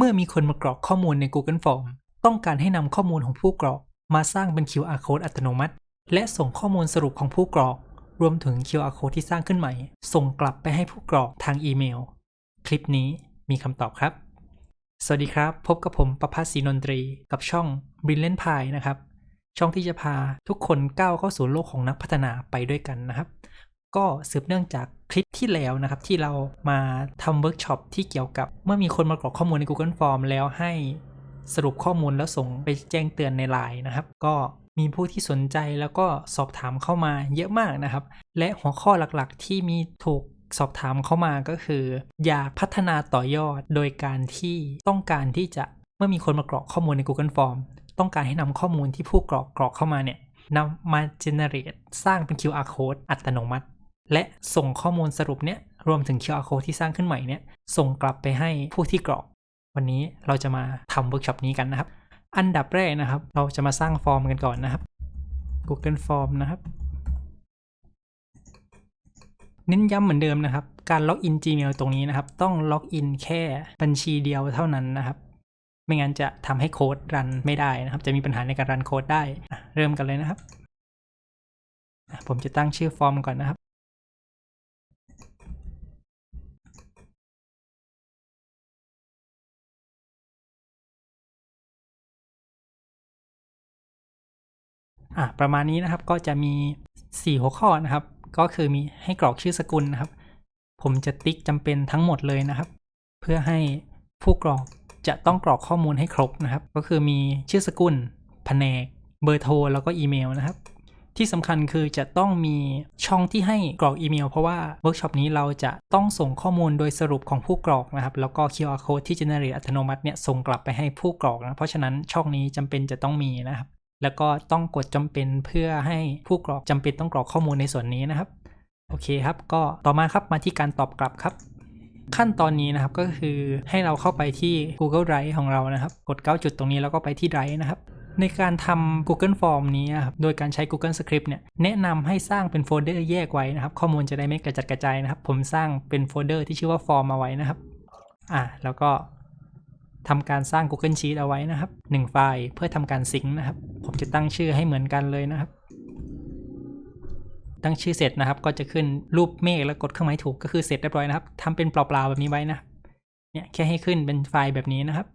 เมื่อมีคนมากรอกข้อมูลใน Google Form ต้องการให้นำข้อมูลของผู้กรอกมาสร้างเป็น QR code อัตโนมัติ และส่งข้อมูลสรุปของผู้กรอก รวมถึง QR code ที่สร้างขึ้นใหม่ ส่งกลับไปให้ผู้กรอกทางอีเมล คลิปนี้มีคำตอบครับ สวัสดีครับ พบกับผมประพัฒน์ศรีนนตรี กับช่อง Brilliant Pie นะครับ ช่องที่จะพาทุกคนก้าวเข้าสู่โลกของนักพัฒนาไปด้วยกันนะครับ ก็สืบเนื่องจากคลิปที่แล้วนะครับ ที่เรามาทำเวิร์กช็อปที่เกี่ยวกับ เมื่อมีคนมากรอกข้อมูลใน Google Form แล้วให้สรุปข้อมูลแล้วส่งไปแจ้งเตือนในไลน์นะครับ ก็มีผู้ที่สนใจแล้วก็สอบถามเข้ามาเยอะมากนะครับ และหัวข้อหลักๆ ที่มีถูกสอบถามเข้ามาก็คือ อยากพัฒนาต่อยอดโดยการที่ต้องการที่จะเมื่อมีคนมากรอกข้อมูลใน Google Form ต้องการให้นำข้อมูลที่ผู้กรอกกรอกเข้ามาเนี่ยนำมา generate สร้างเป็น QR code อัตโนมัติ และส่งข้อมูลสรุปเนี่ยรวมถึง QR code ที่สร้างขึ้นใหม่เนี่ยส่งกลับไปให้ผู้ที่กรอก วันนี้เราจะมาทำเวิร์กช็อปนี้กันนะครับ อันดับแรกนะครับ เราจะมาสร้างฟอร์มกันก่อนนะครับ Google Form นะครับ เน้นย้ำเหมือนเดิมนะครับ การล็อกอิน Gmail ตรงนี้นะครับ ต้องล็อกอินแค่บัญชีเดียวเท่านั้นนะครับ ไม่งั้นจะทำให้โค้ดรันไม่ได้นะครับ จะมีปัญหาในการรันโค้ดได้ เริ่มกันเลยนะครับ ผมจะตั้งชื่อฟอร์มก่อนนะครับ อะประมาณนี้นะครับก็จะมี 4 หัวข้อนะครับ ก็คือมีให้กรอกชื่อสกุลนะครับ ผมจะติ๊กจำเป็นทั้งหมดเลยนะครับ เพื่อให้ผู้กรอกจะต้องกรอกข้อมูลให้ครบนะครับ ก็คือมีชื่อสกุลแผนกเบอร์โทรแล้วก็อีเมลนะครับ ที่สำคัญคือจะต้องมีช่องที่ให้กรอกอีเมล เพราะว่าเวิร์กช็อปนี้เราจะต้องส่งข้อมูลโดยสรุปของผู้กรอกนะครับ แล้วก็ QR code ที่ generate อัตโนมัติเนี่ยส่งกลับไปให้ผู้กรอกนะเพราะฉะนั้นช่องนี้จำเป็นจะต้องมีนะครับ แล้วก็ต้องกดจำเป็นเพื่อให้ผู้กรอกจำเป็นต้องกรอกข้อมูลในส่วนนี้นะครับ โอเคครับ ก็ต่อมาครับมาที่การตอบกลับครับ ขั้นตอนนี้นะครับก็คือให้เราเข้าไปที่ Google Drive ของเรานะครับ กด 9 จุดตรงนี้แล้วก็ไปที่ Drive นะครับในการทำ Google Form นี้นะครับ โดยการใช้ Google Script เนี่ย แนะนำให้สร้างเป็นโฟลเดอร์แยกไว้นะครับ ข้อมูลจะได้ไม่กระจัดกระจายนะครับ ผมสร้างเป็นโฟลเดอร์ที่ชื่อว่า Form มาไว้นะครับ อ่า แล้วก็ ทำการสร้าง Google Sheet เอาไว้นะครับ 1 ไฟล์เพื่อทำการซิงค์นะครับ ผมจะตั้งชื่อให้เหมือนกันเลยนะครับ ตั้งชื่อเสร็จนะครับ ก็จะขึ้นรูปเมฆแล้วกดเครื่องหมายถูกก็คือเสร็จเรียบร้อยนะครับทำเป็นเปล่าๆแบบนี้ไว้นะ เนี่ยแค่ให้ขึ้นเป็นไฟล์แบบนี้นะครับ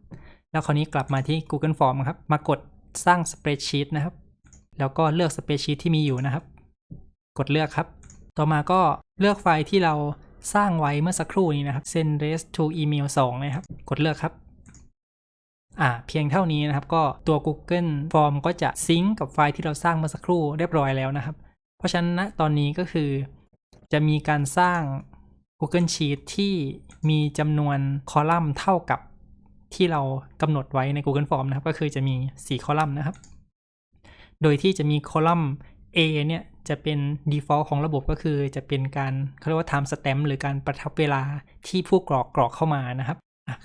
แล้วคราวนี้กลับมาที่ Google Form ครับ มากดสร้าง Spreadsheet นะครับ แล้วก็เลือก Spreadsheet ที่มีอยู่นะครับ กดเลือกครับ ต่อมาก็เลือกไฟล์ที่เราสร้างไว้เมื่อสักครู่นี้นะครับ send res to email 2 นะครับ กดเลือกครับ อ่าเพียงเท่านี้นะครับ ก็ตัว Google Form ก็จะซิงก์กับไฟล์ที่เราสร้างเมื่อสักครู่เรียบร้อยแล้วนะครับ เพราะฉะนั้นณตอนนี้ก็คือ จะมีการสร้าง Google Sheet ที่มีจำนวนคอลัมน์เท่ากับที่เรากำหนดไว้ใน Google Form นะครับ ก็คือจะมี 4 คอลัมน์นะครับ โดยที่จะมีคอลัมน์ A เนี่ยจะเป็น default ของระบบก็คือจะเป็นการเขาเรียกว่า time stamp หรือการประทับเวลาที่ผู้กรอกกรอกเข้ามานะครับ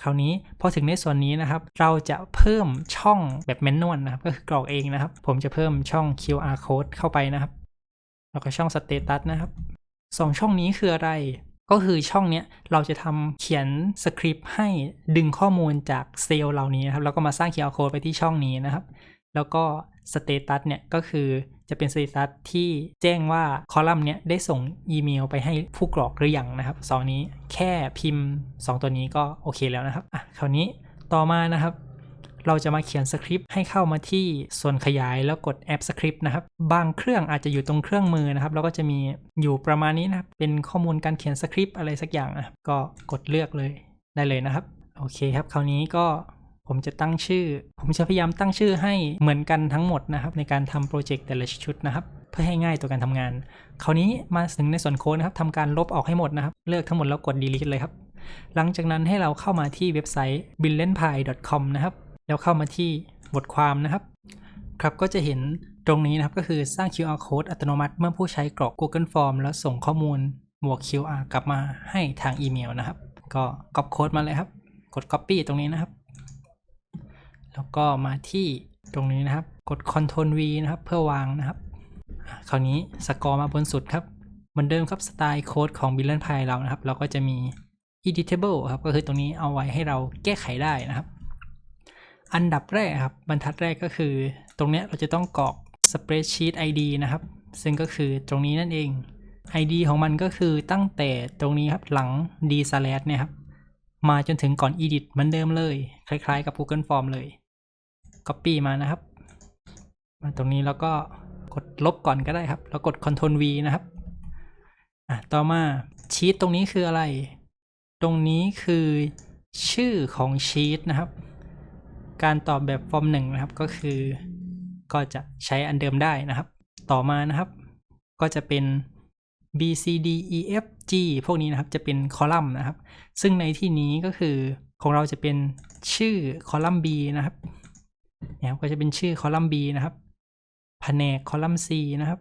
คราวนี้พอถึงในส่วนนี้นะครับ เราจะเพิ่มช่องแบบแมนนวลนะครับ ก็คือกรอกเองนะครับ ผมจะเพิ่มช่อง QR code เข้าไปนะครับ แล้วก็ช่อง status นะครับสองช่องนี้คืออะไร ก็คือช่องเนี้ยเราจะทำเขียนสคริปต์ให้ดึงข้อมูลจากเซลล์เหล่านี้นะครับ แล้วก็มาสร้าง QR code ไปที่ช่องนี้นะครับ แล้วก็สเตตัสเนี่ยก็คือ จะเป็นสเตตัสที่แจ้งว่าคอลัมน์เนี้ยได้ส่งอีเมลไปให้ผู้กรอกหรือยังนะครับสองนี้แค่พิมพ์ 2 ตัวนี้ก็โอเคแล้วนะครับอะคราวนี้ต่อมานะครับเราจะมาเขียนสคริปต์ให้เข้ามาที่ส่วนขยายแล้วกดแอปสคริปต์นะครับ บางเครื่องอาจจะอยู่ตรงเครื่องมือนะครับ แล้วก็จะมีอยู่ประมาณนี้นะครับ เป็นข้อมูลการเขียนสคริปต์อะไรสักอย่างนะก็กดเลือกเลยได้เลยนะครับ โอเคครับ คราวนี้ก็ ผมจะตั้งชื่อ ผมจะพยายามตั้งชื่อให้เหมือนกันทั้งหมดนะครับ ในการทำโปรเจกต์แต่ละชุดนะครับ เพื่อให้ง่ายต่อการทำงาน คราวนี้มาถึงในส่วนโค้ดนะครับทำการลบออกให้หมดนะครับ เลือกทั้งหมดแล้วกด delete เลยครับ หลังจากนั้นให้เราเข้ามาที่เว็บไซต์ brilliantpie.com นะครับ แล้วเข้ามาที่บทความนะครับ ครับก็จะเห็นตรงนี้นะครับก็คือสร้าง QR code อัตโนมัติเมื่อผู้ใช้กรอก Google Form แล้วส่งข้อมูลบวก QR กลับมาให้ทางอีเมลนะครับ ก็ก๊อปโค้ดมาเลยครับ กด Copy ตรงนี้นะครับ แล้วก็มาที่ตรงนี้นะครับ กด Ctrl V นะครับ เพื่อวางนะครับคราวนี้สกอร์มาบนสุดครับเหมือนเดิมครับสไตล์โค้ดของ b i l l i o n Pie เรานะครับ เราก็จะมี editable ครับ ก็คือตรงนี้เอาไว้ให้เราแก้ไขได้นะครับ อันดับแรกครับ บรรทัดแรกก็คือ ตรงนี้เราจะต้องกรอก spreadsheet id นะครับ ซึ่งก็คือตรงนี้นั่นเอง id ของมันก็คือตั้งแต่ตรงนี้ครับหลัง d slash เนี่ยครับ มาจนถึงก่อน edit เหมือนเดิมเลย คล้ายๆกับ Google Form เลย copy มานะครับ มาตรงนี้แล้วก็กดลบก่อนก็ได้ครับ แล้วกด Ctrl V นะครับอะต่อมาชีตตรงนี้คืออะไร ตรงนี้คือชื่อของชีตนะครับ การตอบแบบฟอร์มหนึ่งนะครับก็คือก็จะใช้อันเดิมได้นะครับ ต่อมานะครับ ก็จะเป็น B C D E F G พวกนี้นะครับจะเป็นคอลัมน์นะครับ ซึ่งในที่นี้ก็คือของเราจะเป็นชื่อคอลัมน์ B นะครับ นี่ยครับก็จะเป็นชื่อคอลัมน์ B นะครับแผนกคอลัมน์ C นะครับ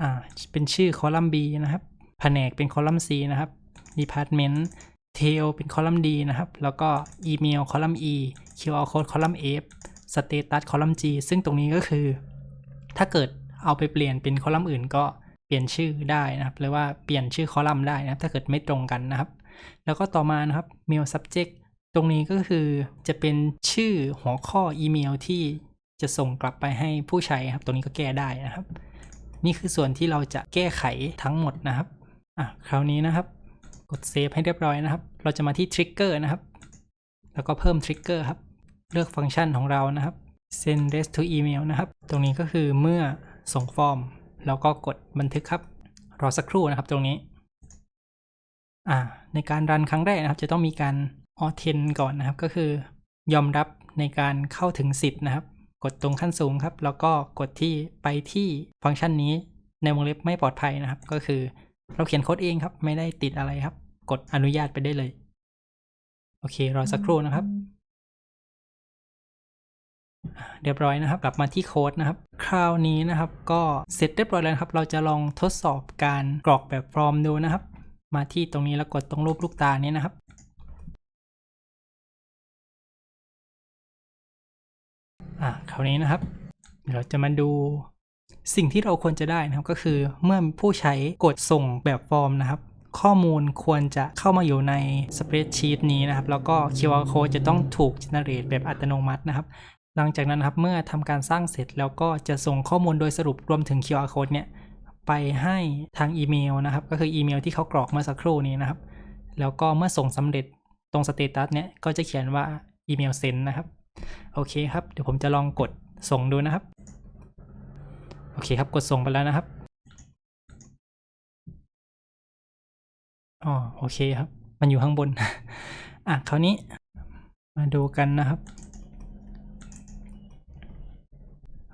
อ่าเป็นชื่อคอลัมน์ B นะครับแผนกเป็นคอลัมน์ C นะครับ Department Tail เป็นคอลัมน์ D นะครับ แล้วก็อีเมลคอลัมน์ E QR code คอลัมน์ F Status คอลัมน์ G ซึ่งตรงนี้ก็คือ ถ้าเกิดเอาไปเปลี่ยนเป็นคอลัมน์อื่นก็เปลี่ยนชื่อได้นะครับ หรือว่าเปลี่ยนชื่อคอลัมน์ได้นะครับ ถ้าเกิดไม่ตรงกันนะครับ แล้วก็ต่อมานะครับ mail subject ตรงนี้ก็คือจะเป็นชื่อหัวข้ออีเมลที่จะส่งกลับไปให้ผู้ใช้ครับ ตรงนี้ก็แก้ได้นะครับ นี่คือส่วนที่เราจะแก้ไขทั้งหมดนะครับอะคราวนี้นะครับ กดเซฟให้เรียบร้อยนะครับ เราจะมาที่ trigger นะครับ แล้วก็เพิ่ม trigger ครับ เลือกฟังก์ชันของเรานะครับ send rest to email นะครับ ตรงนี้ก็คือเมื่อส่งฟอร์ม แล้วก็กดบันทึกครับ รอสักครู่นะครับตรงนี้อ่าในการรันครั้งแรกนะครับ จะต้องมีการ authent ก่อนนะครับ ก็คือยอมรับในการเข้าถึงสิทธิ์นะครับ กดตรงขั้นสูงครับ แล้วก็กดที่ไปที่ฟังก์ชันนี้ในวงเล็บไม่ปลอดภัยนะครับ ก็คือเราเขียนโค้ดเองครับ ไม่ได้ติดอะไรครับ กดอนุญาตไปได้เลย โอเค รอสักครู่นะครับ เรียบร้อยนะครับ กลับมาที่โค้ดนะครับ คราวนี้นะครับ ก็เสร็จเรียบร้อยแล้วครับ เราจะลองทดสอบการกรอกแบบฟอร์มดูนะครับ มาที่ตรงนี้แล้วกดตรงรูปลูกตานี้นะครับ อะคราวนี้นะครับ เราจะมาดูสิ่งที่เราควรจะได้นะครับก็คือเมื่อผู้ใช้กดส่งแบบฟอร์มนะครับ ข้อมูลควรจะเข้ามาอยู่ในสเปรดชีตนี้นะครับ แล้วก็ QR code จะต้องถูก generate แบบอัตโนมัตินะครับ หลังจากนั้นนครับเมื่อทำการสร้างเสร็จแล้วก็จะส่งข้อมูลโดยสรุปรวมถึง QR code เนี่ยไปให้ทางอีเมลนะครับ ก็คืออีเมลที่เขากรอกเมื่อสักครู่นี้นะครับ แล้วก็เมื่อส่งสำเร็จตรงสเตตัสเนี่ยก็จะเขียนว่าอีเมลเซ็นนะครับ โอเคครับ เดี๋ยวผมจะลองกดส่งดูนะครับ โอเคครับ กดส่งไปแล้วนะครับอ๋อโอเคครับ มันอยู่ข้างบน อะคราวนี้มาดูกันนะครับ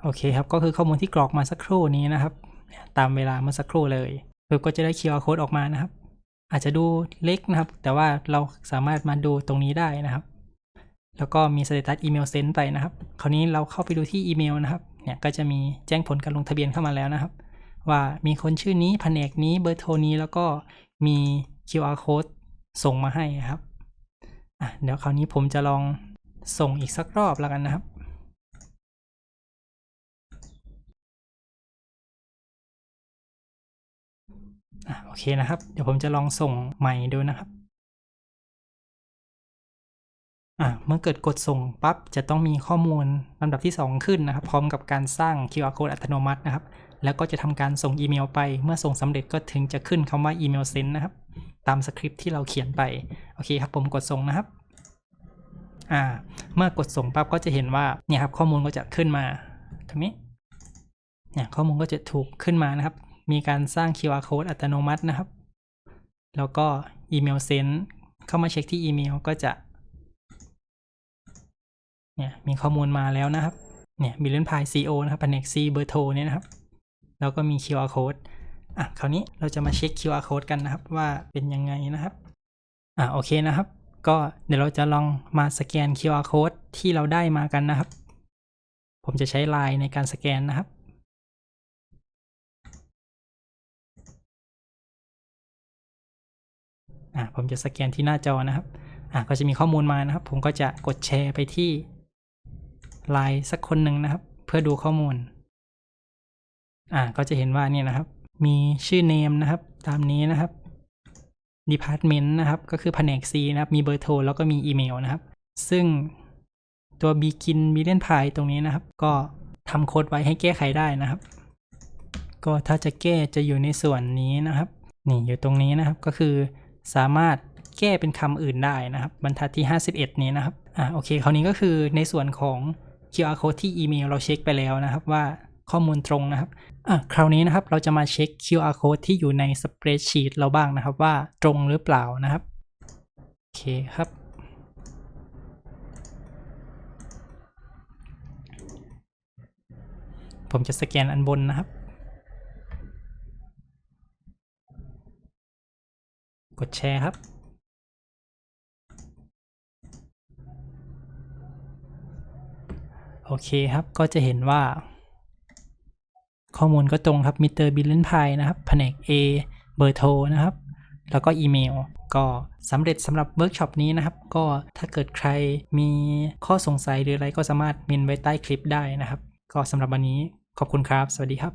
โอเคครับ ก็คือข้อมูลที่กรอกมาสักครู่นี้นะครับ ตามเวลาเมื่อสักครู่เลยคือก็จะได้ QR code ออกมานะครับ อาจจะดูเล็กนะครับ แต่ว่าเราสามารถมาดูตรงนี้ได้นะครับ แล้วก็มีสเตตัสอีเมลเซนไปนะครับ คราวนี้เราเข้าไปดูที่อีเมลนะครับ เนี่ยก็จะมีแจ้งผลการลงทะเบียนเข้ามาแล้วนะครับ ว่ามีคนชื่อนี้แผนกนี้เบอร์โทรนี้แล้วก็มี QR code ส่งมาให้ครับอะเดี๋ยวคราวนี้ผมจะลองส่งอีกสักรอบแล้วกันนะครับ โอเคนะครับ เดี๋ยวผมจะลองส่งใหม่ดูนะครับ อะเมื่อเกิดกดส่งปั๊บจะต้องมีข้อมูลลำดับที่ 2 ขึ้นนะครับ พร้อมกับการสร้าง QR code อัตโนมัตินะครับ แล้วก็จะทำการส่งอีเมลไป เมื่อส่งสำเร็จก็ถึงจะขึ้นคำว่าอีเมลเซนนะครับ ตามสคริปที่เราเขียนไป โอเคครับผมกดส่งนะครับอ่าเมื่อกดส่งปั๊บก็จะเห็นว่าเนี่ยครับข้อมูลก็จะขึ้นมาตรงนี้เนี่ยข้อมูลก็จะถูกขึ้นมานะครับ มีการสร้าง QR code อัตโนมัตินะครับ แล้วก็อีเมลเซนเข้ามาเช็คที่อีเมลก็จะ เนี่ยมีข้อมูลมาแล้วนะครับเนี่ยมีเล่นพาย CO นะครับแผนก C เบอร์โทเนี่ยนะครับ แล้วก็มี QR code อะคราวนี้เราจะมาเช็ค QR code กันนะครับว่าเป็นยังไงนะครับ อะโอเคนะครับ ก็เดี๋ยวเราจะลองมาสแกน QR code ที่เราได้มากันนะครับ ผมจะใช้ไลน์ในการสแกนนะครับอะผมจะสแกนที่หน้าจอนะครับอะก็จะมีข้อมูลมานะครับ ผมก็จะกดแชร์ไปที่ ไลน์สักคนหนึ่งนะครับ เพื่อดูข้อมูล อ่าก็จะเห็นว่าเนี่ยนะครับ มีชื่อเนมนะครับ ตามนี้นะครับ department นะครับ ก็คือแผนก C นะครับ มีเบอร์โทรแล้วก็มีอีเมลนะครับ ซึ่งตัว begin b i l l i o n pie ตรงนี้นะครับ ก็ทำโค้ดไว้ให้แก้ไขได้นะครับ ก็ถ้าจะแก้จะอยู่ในส่วนนี้นะครับ นี่อยู่ตรงนี้นะครับ ก็คือสามารถแก้เป็นคำอื่นได้นะครับ บรรทัดที่ 51 นี้นะครับ อ่าโอเค คราวนี้ก็คือในส่วนของ QR code ที่อีเมลเราเช็คไปแล้วนะครับว่าข้อมูลตรงนะครับอะคราวนี้นะครับเราจะมาเช็ค QR code ที่อยู่ใน spreadsheet เราบ้างนะครับว่าตรงหรือเปล่านะครับโอเคครับผมจะสแกนอันบนนะครับ กดแชร์ครับ โอเคครับก็จะเห็นว่า ข้อมูลก็ตรงครับมิเตอร์บิลเลนพายนะครับแผนก A เบอร์โทรนะครับ แล้วก็อีเมล ก็สำเร็จสำหรับเวิร์กช็อปนี้นะครับ ก็ถ้าเกิดใครมีข้อสงสัยหรืออะไรก็สามารถเมนไว้ใต้คลิปได้นะครับ ก็สำหรับวันนี้ขอบคุณครับ สวัสดีครับ